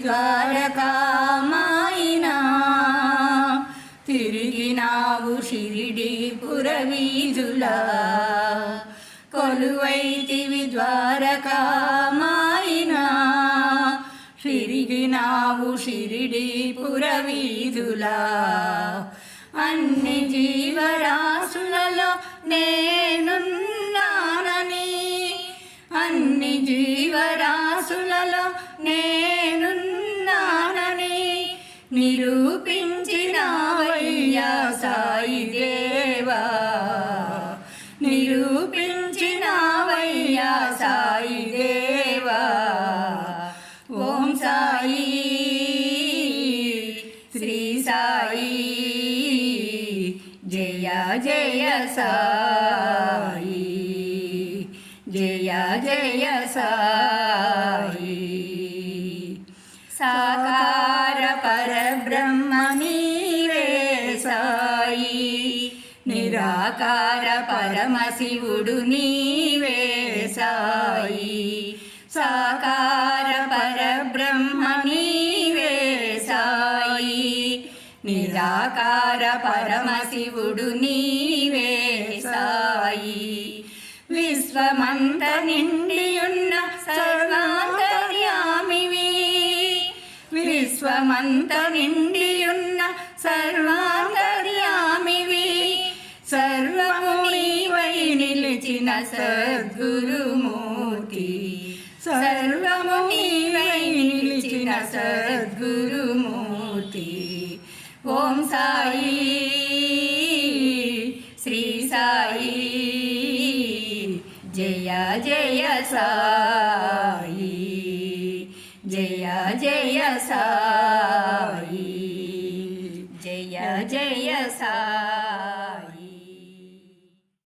శ్రీకారకామాయినా. తిరిగినావు షిరిడి పురవీధుల. కొలువైతివి ద్వారకామాయినా. తిరిగినావు షిరిడి పురవీధుల. అన్ని జీవరాశులలో నేను దాసులలో నేనున్నానని నిరూపించినావయ్యా సాయి దేవా. నిరూపించినావయ్యా సాయి దేవా. ఓం సాయి శ్రీ సాయి. జయ జయ సాయి. జయ జయ సాయి. సాకార పరబ్రహ్మ నీవే సాయి. నిరాకార పరమశివుడు నీవే సాయి. సాకార పరబ్రహ్మ నీవే సాయి. నిరాకార పరమశివుడు నీవే సాయి. విశ్వమంత నిండియున్న సర్వ విశ్వమంత నిండియున్న సర్వాంతర్యామివి. సర్వము నీవై నిలిచిన సద్గురుమూర్తి. సర్వము నీవై నిలిచిన సద్గురుమూర్తి. ఓం సాయి శ్రీ సాయి. జయ జయ సాయి. జయ జయ సాయి. yeah, yeah,